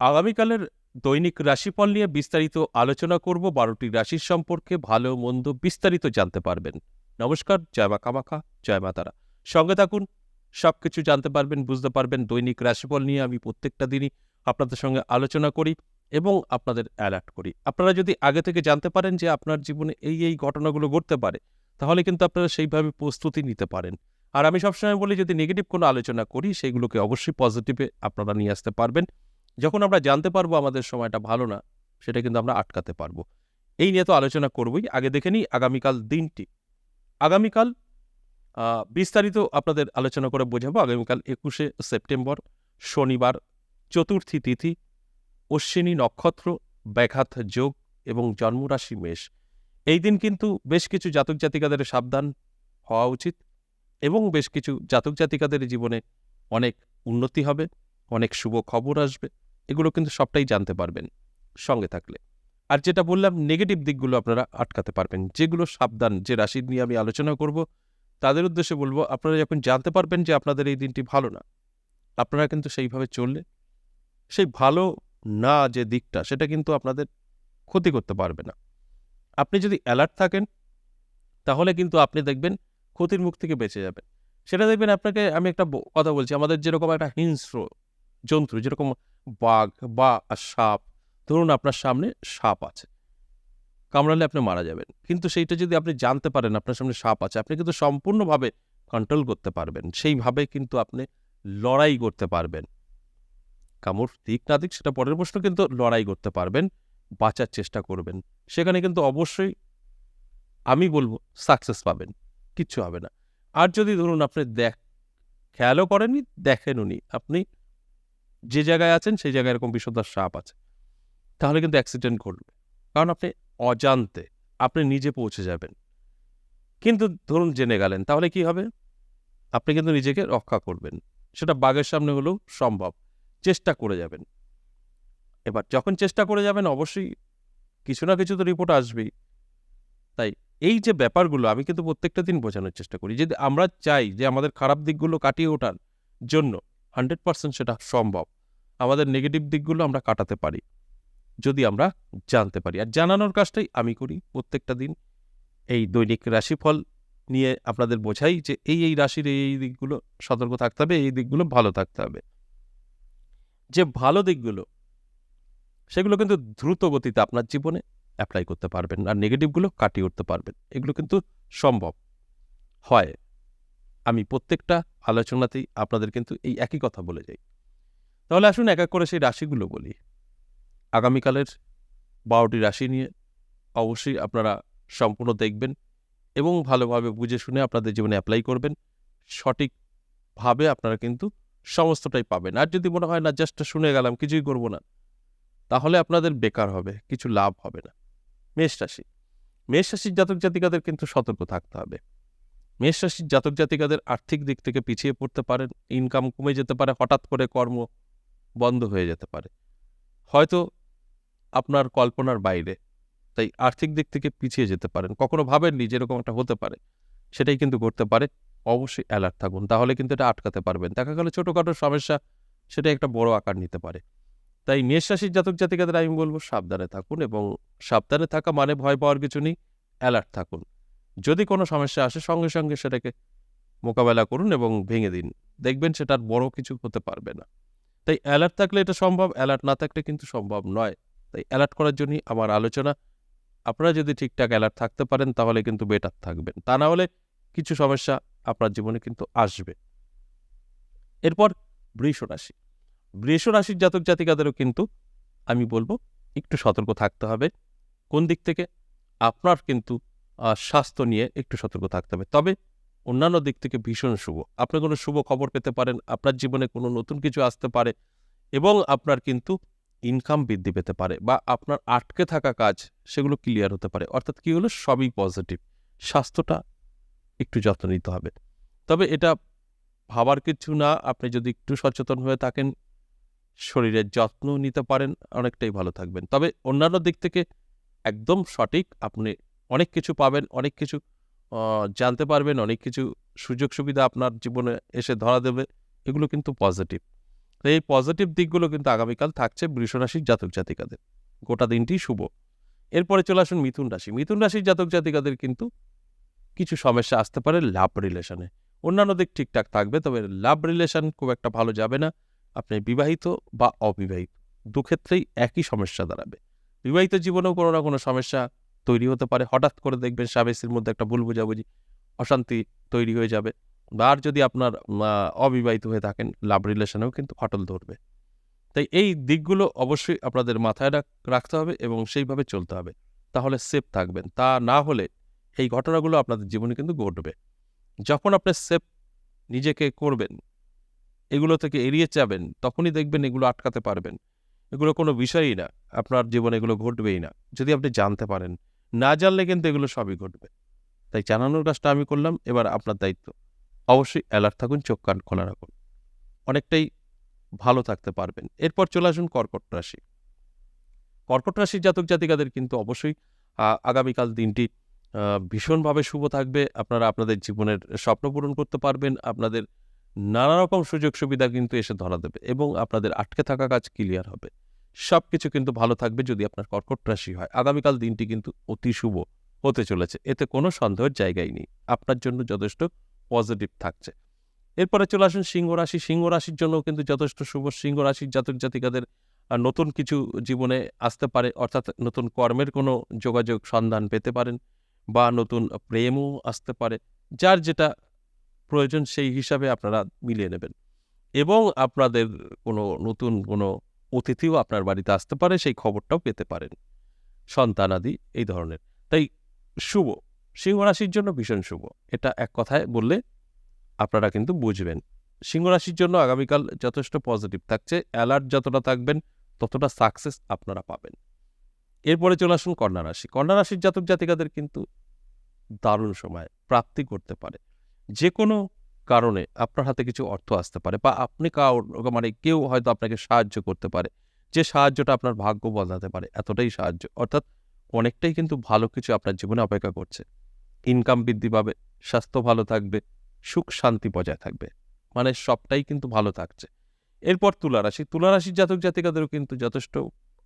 আগামীকালের দৈনিক রাশিফল নিয়ে বিস্তারিত আলোচনা করব। বারোটি রাশির সম্পর্কে ভালো মন্দ বিস্তারিত জানতে পারবেন। নমস্কার, জয় মা কামাখা, জয় মা তারা। সঙ্গে থাকুন, সবকিছু জানতে পারবেন, বুঝতে পারবেন দৈনিক রাশিফল নিয়ে আমি প্রত্যেকটা দিনই আপনাদের সঙ্গে আলোচনা করি এবং আপনাদের অ্যালার্ট করি। আপনারা যদি আগে থেকে জানতে পারেন যে আপনার জীবনে এই এই ঘটনাগুলো ঘটতে পারে, তাহলে কিন্তু আপনারা সেইভাবে প্রস্তুতি নিতে পারেন। আর আমি সবসময় বলি, যদি নেগেটিভ কোনো আলোচনা করি, সেগুলোকে অবশ্যই পজিটিভে আপনারা নিয়ে আসতে পারবেন। যখন আমরা জানতে পারব আমাদের সময়টা ভালো না, সেটা কিন্তু আমরা আটকাতে পারব। এই নিয়ে তো আলোচনা করবই। আগে দেখে নিই আগামীকাল দিনটি। আগামীকাল বিস্তারিত আপনাদের আলোচনা করে বোঝাবো। আগামীকাল একুশে সেপ্টেম্বর, শনিবার, চতুর্থী তিথি, অশ্বিনী নক্ষত্র, ব্যাঘাত যোগ এবং জন্মরাশি মেষ। এই দিন কিন্তু বেশ কিছু জাতক জাতিকাদের সাবধান হওয়া উচিত এবং বেশ কিছু জাতক জাতিকাদের জীবনে অনেক উন্নতি হবে, অনেক শুভ খবর আসবে। এগুলো কিন্তু সবটাই জানতে পারবেন সঙ্গে থাকলে। আর যেটা বললাম নেগেটিভ দিকগুলো আপনারা আটকাতে পারবেন। যেগুলো সাবধান, যে রাশি নিয়ে আমি আলোচনা করব, তাদের উদ্দেশ্যে বলব, আপনারা যখন জানতে পারবেন যে আপনাদের এই দিনটি ভালো না, আপনারা কিন্তু সেইভাবে চললে সেই ভালো না যে দিকটা, সেটা কিন্তু আপনাদের ক্ষতি করতে পারবে না। আপনি যদি অ্যালার্ট থাকেন, তাহলে কিন্তু আপনি দেখবেন ক্ষতির মুখ থেকে বেঁচে যাবেন। সেটা দেখবেন আপনাকে, আমি একটা কথা বলছি, আমাদের যেরকম একটা হিংস্র জন্তু, যেরকম বাঘ বা সাপ। ধরুন আপনার সামনে সাপ আছে। কামড়ালে আপনি মারা যাবেন। কিন্তু সেইটা যদি আপনি জানতে পারেন, আপনার সামনে সাপ আছে, আপনি কিন্তু সম্পূর্ণভাবে কন্ট্রোল করতে পারবেন। সেইভাবে কিন্তু আপনি লড়াই করতে পারবেন। কামড় দিক না দিক, সেটা পরের প্রশ্ন, কিন্তু লড়াই করতে পারবেন, বাঁচার চেষ্টা করবেন। সেখানে কিন্তু অবশ্যই আমি বলব সাকসেস পাবেন। কিচ্ছু হবে না। আর যদি ধরুন আপনি দেখ, খেয়ালও করেননি দেখেন উনি আপনি যে জায়গায় আছেন, সেই জায়গায় এরকম বিষধর সাপ আছে। তাহলে কিন্তু অ্যাক্সিডেন্ট ঘটবে। কারণ আপনি অজান্তে, আপনি নিজে পৌঁছে যাবেন। কিন্তু ধরুন জেনে গেলেন, তাহলে কি হবে? আপনি কিন্তু নিজেকে রক্ষা করবেন। সেটা বাঘের সামনে হলেও সম্ভব। চেষ্টা করে যাবেন। এবার যখন চেষ্টা করে যাবেন, অবশ্যই কিছু না কিছু তো রিপোর্ট আসবেই। তাই এই যে ব্যাপারগুলো, আমি কিন্তু প্রত্যেকটা দিন বোঝানোর চেষ্টা করি। যদি আমরা চাই যে আমাদের খারাপ দিকগুলো কাটিয়ে ওঠার জন্য হান্ড্রেড পার্সেন্ট সেটা সম্ভব আমাদের নেগেটিভ দিকগুলো আমরা কাটাতে পারি, যদি আমরা জানতে পারি। আর জানানোর কাজটাই আমি করি প্রত্যেকটা দিন। এই দৈনিক রাশিফল নিয়ে আপনাদের বোঝাই যে এই এই রাশির এই দিকগুলো সতর্ক থাকতে হবে, এই দিকগুলো ভালো থাকতে হবে। যে ভালো দিকগুলো, সেগুলো কিন্তু দ্রুত গতিতে আপনার জীবনে অ্যাপ্লাই করতে পারবেন আর নেগেটিভগুলো কাটিয়ে উঠতে পারবেন। এগুলো কিন্তু সম্ভব হয়। আমি প্রত্যেকটা আলোচনাতেই আপনাদের কিন্তু এই একই কথা বলে যাই। তাহলে আসুন এক এক করে সেই রাশিগুলো বলি। আগামীকালের বারোটি রাশি নিয়ে অবশ্যই আপনারা সম্পূর্ণ দেখবেন এবং ভালোভাবে বুঝে শুনে আপনাদের জীবনে অ্যাপ্লাই করবেন। সঠিকভাবে আপনারা কিন্তু সমস্তটাই পাবেন। আর যদি মনে হয় না, জাস্ট শুনে গেলাম, কিছুই করব না, তাহলে আপনাদের বেকার হবে, কিছু লাভ হবে না। মেষ রাশি। মেষ রাশির জাতক জাতিকাদের কিন্তু সতর্ক থাকতে হবে। মেষ রাশির জাতক জাতিকাদের আর্থিক দিক থেকে পিছিয়ে পড়তে পারেন ইনকাম কমে যেতে পারে, হঠাৎ করে কর্ম বন্ধ হয়ে যেতে পারে। হয়তো আপনার কল্পনার বাইরে, তাই আর্থিক দিক থেকে পিছিয়ে যেতে পারেন। কখনো ভাবেননি যেরকম একটা হতে পারে। সেটাই কিন্তু করতে পারে। অবশ্যই অ্যালার্ট থাকুন, তাহলে কিন্তু এটা আটকাতে পারবেন। দেখা গেল ছোটোখাটো সমস্যা সেটা একটা বড় আকার নিতে পারে। তাই মেষ জাতক জাতিকাদের আমি বলব সাবধানে থাকুন এবং সাবধানে থাকা মানে ভয় পাওয়ার কিছু নেই অ্যালার্ট থাকুন। যদি কোনো সমস্যা আসে, সঙ্গে সঙ্গে সেটাকে মোকাবেলা করুন এবং ভেঙে দিন। দেখবেন সেটার বড় কিছু হতে পারবে না। তাই অ্যালার্ট থাকলে এটা সম্ভব অ্যালার্ট না থাকলে কিন্তু সম্ভব নয়। তাই অ্যালার্ট করার জন্যই আমার আলোচনা। আপনারা যদি ঠিকঠাক অ্যালার্ট থাকতে পারেন, তাহলে কিন্তু বেটার থাকবেন। তা না হলে কিছু সমস্যা আপনার জীবনে কিন্তু আসবে। এরপর বৃষ রাশি। বৃষ রাশির জাতক জাতিকাদেরও কিন্তু আমি বলব, একটু সতর্ক থাকতে হবে। কোন দিক থেকে? আপনার কিন্তু স্বাস্থ্য নিয়ে একটু সতর্ক থাকতে হবে। তবে অন্যান্য দিক থেকে ভীষণ শুভ। আপনি কোনো শুভ খবর পেতে পারেন, আপনার জীবনে কোনো নতুন কিছু আসতে পারে এবং আপনার কিন্তু ইনকাম বৃদ্ধি পেতে পারে বা আপনার আটকে থাকা কাজ সেগুলো ক্লিয়ার হতে পারে। অর্থাৎ কি হলো? সবই পজিটিভ স্বাস্থ্যটা একটু যত্ন নিতে হবে। তবে এটা ভাবার কিছু না, আপনি যদি একটু সচেতন হয়ে থাকেন শরীরের যত্ন নিতে পারেন, অনেকটাই ভালো থাকবেন। তবে অন্যান্য দিক থেকে একদম সঠিক, আপনি অনেক কিছু পাবেন, অনেক কিছু জানতে পারবেন, অনেক কিছু সুযোগ সুবিধা আপনার জীবনে এসে ধরা দেবে। এগুলো কিন্তু পজিটিভ তো এই পজিটিভ দিকগুলো কিন্তু আগামীকাল থাকছে বৃষ রাশির জাতক জাতিকাদের। গোটা দিনটি শুভ। এরপরে চলে আসুন মিথুন রাশি। মিথুন রাশির জাতক জাতিকাদের কিন্তু কিছু সমস্যা আসতে পারে লাভ রিলেশনে অন্যান্য দিক ঠিকঠাক থাকবে, তবে লাভ রিলেশন খুব একটা ভালো যাবে না। আপনি বিবাহিত বা অবিবাহিত, দুক্ষেত্রেই একই সমস্যা দাঁড়াবে। বিবাহিত জীবনেও কোনো না কোনো সমস্যা তৈরি হতে পারে। হঠাৎ করে দেখবেন স্বামী মধ্যে একটা ভুল বোঝাবুঝি, অশান্তি তৈরি হয়ে যাবে বা আর যদি আপনার অবিবাহিত হয়ে থাকেন লাভ রিলেশনেও কিন্তু ফাটল ধরবে। তাই এই দিকগুলো অবশ্যই আপনাদের মাথায় রাখ- রাখতে হবে এবং সেইভাবে চলতে হবে। তাহলে সেফ থাকবেন। তা না হলে এই ঘটনাগুলো আপনাদের জীবনে কিন্তু ঘটবে। যখন আপনি সেফ নিজেকে করবেন, এগুলো থেকে এড়িয়ে যাবেন, তখনই দেখবেন এগুলো আটকাতে পারবেন। এগুলো কোনো বিষয়ই না। আপনার জীবনে এগুলো ঘটবেই না। যদি আপনি জানতে পারেন না জানলে কিন্তু এগুলো সবই ঘটবে। তাই জানানোর কাজটা আমি করলাম, এবার আপনার দায়িত্ব। অবশ্যই অ্যালার্ট থাকুন, চোখ কান খোলা রাখুন। অনেকটাই ভালো থাকতে পারবেন। এরপর চলে আসুন কর্কট রাশি। কর্কট রাশির জাতক জাতিকাদের কিন্তু অবশ্যই আগামীকাল দিনটি ভীষণভাবে শুভ থাকবে। আপনারা আপনাদের জীবনের স্বপ্ন পূরণ করতে পারবেন। আপনাদের নানা রকম সুযোগ সুবিধা কিন্তু এসে ধরা দেবে এবং আপনাদের আটকে থাকা কাজ ক্লিয়ার হবে। সব কিছু কিন্তু ভালো থাকবে যদি আপনার কর্কট রাশি হয়। আগামীকাল দিনটি কিন্তু অতি শুভ হতে চলেছে। এতে কোনো সন্দেহের জায়গাই নেই। আপনার জন্য যথেষ্ট পজিটিভ থাকছে। এরপরে চলে আসুন সিংহ রাশি। সিংহ রাশির জন্য কিন্তু যথেষ্ট শুভ। সিংহ রাশির জাতক জাতিকাদের নতুন কিছু জীবনে আসতে পারে। অর্থাৎ নতুন কর্মের কোনো যোগাযোগ সন্ধান পেতে পারেন বা নতুন প্রেমও আসতে পারে। যার যেটা প্রয়োজন সেই হিসাবে আপনারা মিলিয়ে নেবেন। এবং আপনাদের কোনো নতুন কোনো অতিথিও আপনার বাড়িতে আসতে পারে, সেই খবরটাও পেতে পারেন। সন্তানাদি এই ধরনের। তাই শুভ সিংহরাশির জন্য ভীষণ শুভ। এটা এক কথায় বললে আপনারা কিন্তু বুঝবেন। সিংহরাশির জন্য আগামীকাল যথেষ্ট পজিটিভ থাকছে অ্যালার্ট যতটা থাকবেন, ততটা সাকসেস আপনারা পাবেন। এরপরে চলে আসুন কন্যা রাশি। কন্যা রাশির জাতক জাতিকাদের কিন্তু দারুণ সময়, প্রাপ্তি করতে পারে। যে কোনো কারণে আপনার হাতে কিছু অর্থ আসতে পারে বা আপনি কাউর মানে কেউ হয়তো আপনাকে সাহায্য করতে পারে। যে সাহায্যটা আপনার ভাগ্য বদলাতে পারে, এতটাই সাহায্য। অর্থাৎ অনেকটাই কিন্তু ভালো কিছু আপনার জীবনে অপেক্ষা করছে। ইনকাম বৃদ্ধি পাবে, স্বাস্থ্য ভালো থাকবে, সুখ শান্তি বজায় থাকবে। মানে সবটাই কিন্তু ভালো থাকছে। এরপর তুলা রাশি তুলা রাশির জাতক জাতিকাদেরও কিন্তু যথেষ্ট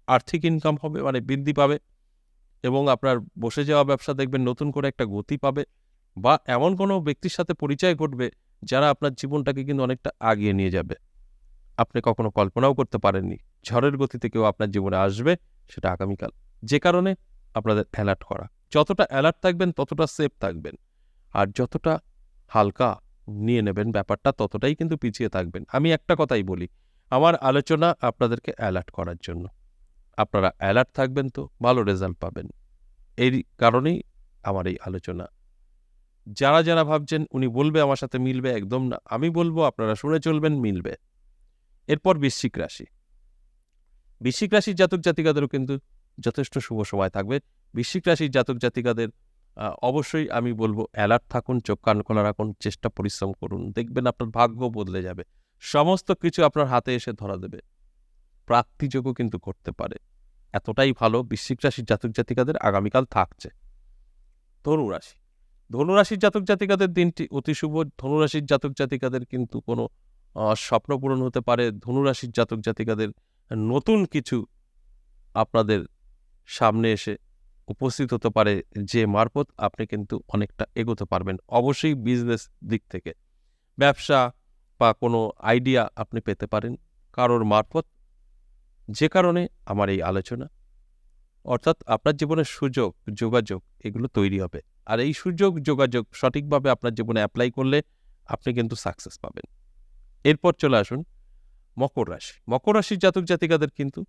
আর্থিক ইনকাম হবে মানে বৃদ্ধি পাবে এবং আপনার বসে যাওয়া ব্যবসা দেখবেন নতুন করে একটা গতি পাবে বা এমন কোনো ব্যক্তির সাথে পরিচয় ঘটবে যারা আপনার জীবনটাকে কিন্তু অনেকটা আগিয়ে নিয়ে যাবে। আপনি কখনো কল্পনাও করতে পারেননি ঝড়ের গতিতে কেউ আপনার জীবনে আসবে সেটা আগামীকাল। যে কারণে আপনাদের অ্যালার্ট করা। যতটা অ্যালার্ট থাকবেন, ততটা সেফ থাকবেন। আর যতটা হালকা নিয়ে নেবেন ব্যাপারটা, ততটাই কিন্তু পিছিয়ে থাকবেন। আমি একটা কথাই বলি, আমার আলোচনা আপনাদেরকে অ্যালার্ট করার জন্য। আপনারা অ্যালার্ট থাকবেন তো, ভালো রেজাল্ট পাবেন। এই কারণেই আমার এই আলোচনা। যারা যারা ভাবছেন উনি বলবে, আমার সাথে মিলবে, একদম না। আমি বলব, আপনারা শুনে চলবেন, মিলবে। এরপর বৃশ্চিক রাশি। বৃশ্চিক রাশির জাতক জাতিকাদেরও কিন্তু যথেষ্ট শুভ সময় থাকবে। বৃশ্চিক রাশির জাতক জাতিকাদের অবশ্যই আমি বলব অ্যালার্ট থাকুন, চোখ, কান খোলা রাখুন, চেষ্টা পরিশ্রম করুন। দেখবেন আপনার ভাগ্য বদলে যাবে। সমস্ত কিছু আপনার হাতে এসে ধরা দেবে। প্রাপ্তিযোগও কিন্তু করতে পারে। এতটাই ভালো বৃশ্চিক রাশির জাতক জাতিকাদের আগামীকাল থাকছে। ধনু রাশি। ধনুরাশির জাতক জাতিকাদের দিনটি অতি শুভ। ধনুরাশির জাতক জাতিকাদের কিন্তু কোনো স্বপ্ন পূরণ হতে পারে। ধনুরাশির জাতক জাতিকাদের নতুন কিছু আপনাদের সামনে এসে উপস্থিত হতে পারে যে মারফত আপনি কিন্তু অনেকটা এগোতে পারবেন। অবশ্যই বিজনেস দিক থেকে ব্যবসা বা কোনো আইডিয়া আপনি পেতে পারেন। কারোর মারফত যে কারণে আমার এই আলোচনা। অর্থাৎ আপনার জীবনের সুযোগ, যোগাযোগ এগুলো তৈরি হবে। আর এই সুযোগ যোগাযোগ সঠিকভাবে আপনার জীবনে অ্যাপ্লাই করলে আপনি কিন্তু সাকসেস পাবেন। এরপর চলে আসুন মকর রাশি। মকর রাশির জাতক জাতিকাদের কিন্তু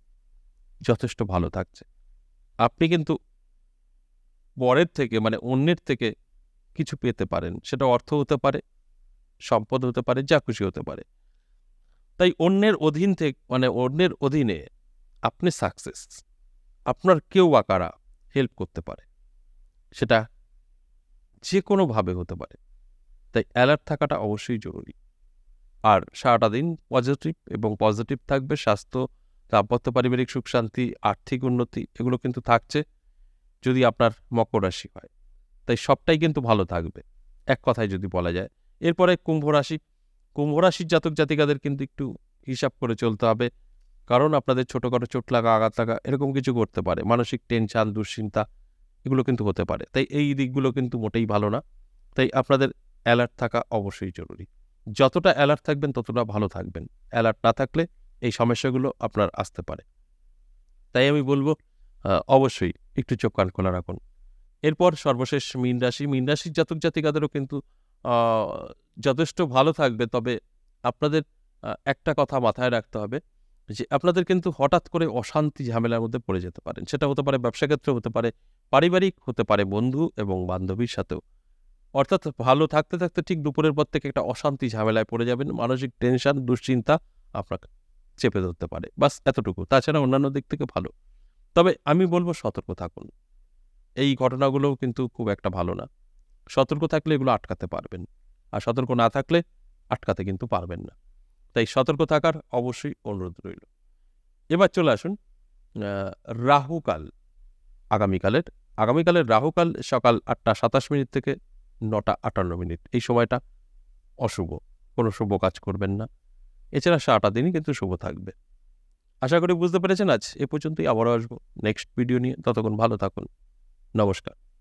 যথেষ্ট ভালো থাকছে। আপনি কিন্তু পরের থেকে মানে অন্যের থেকে কিছু পেতে পারেন। সেটা অর্থ হতে পারে, সম্পদ হতে পারে, যা খুশি হতে পারে। তাই অন্যের অধীন থেকে মানে অন্যের অধীনে আপনি সাকসেস আপনার কেউ আকারা হেল্প করতে পারে। সেটা যে কোনোভাবে হতে পারে। তাই অ্যালার্ট থাকাটা অবশ্যই জরুরি। আর সারাটা দিন পজিটিভ এবং পজিটিভ থাকবে, স্বাস্থ্য, দাম্পত্য পারিবারিক সুখ, শান্তি, আর্থিক উন্নতি এগুলো কিন্তু থাকছে যদি আপনার মকর রাশি হয়। তাই সবটাই কিন্তু ভালো থাকবে। এক কথায় যদি বলা যায়। এরপরে কুম্ভ রাশি। কুম্ভ রাশির জাতক জাতিকাদের কিন্তু একটু হিসাব করে চলতে হবে। কারণ আপনাদের ছোটোখাটো চোট লাগা, আঘাত লাগা এরকম কিছু করতে পারে। মানসিক টেনশান দুশ্চিন্তা এগুলো কিন্তু হতে পারে। তাই এই দিকগুলো কিন্তু মোটেই ভালো না। তাই আপনাদের অ্যালার্ট থাকা অবশ্যই জরুরি। যতটা অ্যালার্ট থাকবেন, ততটা ভালো থাকবেন। অ্যালার্ট না থাকলে এই সমস্যাগুলো আপনার আসতে পারে। তাই আমি বলব অবশ্যই একটু চোখ কান খোলা রাখুন। এরপর সর্বশেষ মীন রাশি। মীন রাশির জাতক জাতিকাদেরও কিন্তু যথেষ্ট ভালো থাকবে। তবে আপনাদের একটা কথা মাথায় রাখতে হবে যে, আপনাদের কিন্তু হঠাৎ করে অশান্তি ঝামেলার মধ্যে পড়ে যেতে পারেন। সেটা হতে পারে ব্যবসা ক্ষেত্রে, হতে পারে পারিবারিক হতে পারে বন্ধু এবং বান্ধবীর সাথেও। অর্থাৎ ভালো থাকতে থাকতে ঠিক দুপুরের পর থেকে একটা অশান্তি ঝামেলায় পড়ে যাবেন, মানসিক টেনশন, দুশ্চিন্তা আপনাকে চেপে ধরতে পারে। বাস এতটুকু। তাছাড়া অন্যান্য দিক থেকে ভালো। তবে আমি বলব সতর্ক থাকুন। এই ঘটনাগুলো কিন্তু খুব একটা ভালো না। সতর্ক থাকলে এগুলো আটকাতে পারবেন। আর সতর্ক না থাকলে আটকাতে কিন্তু পারবেন না। তাই সতর্ক থাকার অবশ্যই অনুরোধ রইল। এবার চলে আসুন রাহুকাল, আগামীকালের আগামীকালের রাহুকাল সকাল আটটা সাতাশ মিনিট থেকে নটা আটান্ন মিনিট। এই সময়টা অশুভ। কোনো শুভ কাজ করবেন না। এছাড়া সারাটা দিনই কিন্তু শুভ থাকবে। আশা করি বুঝতে পেরেছেন। আজ এ পর্যন্তই আবারও আসব নেক্সট ভিডিও নিয়ে। ততক্ষণ ভালো থাকুন। নমস্কার।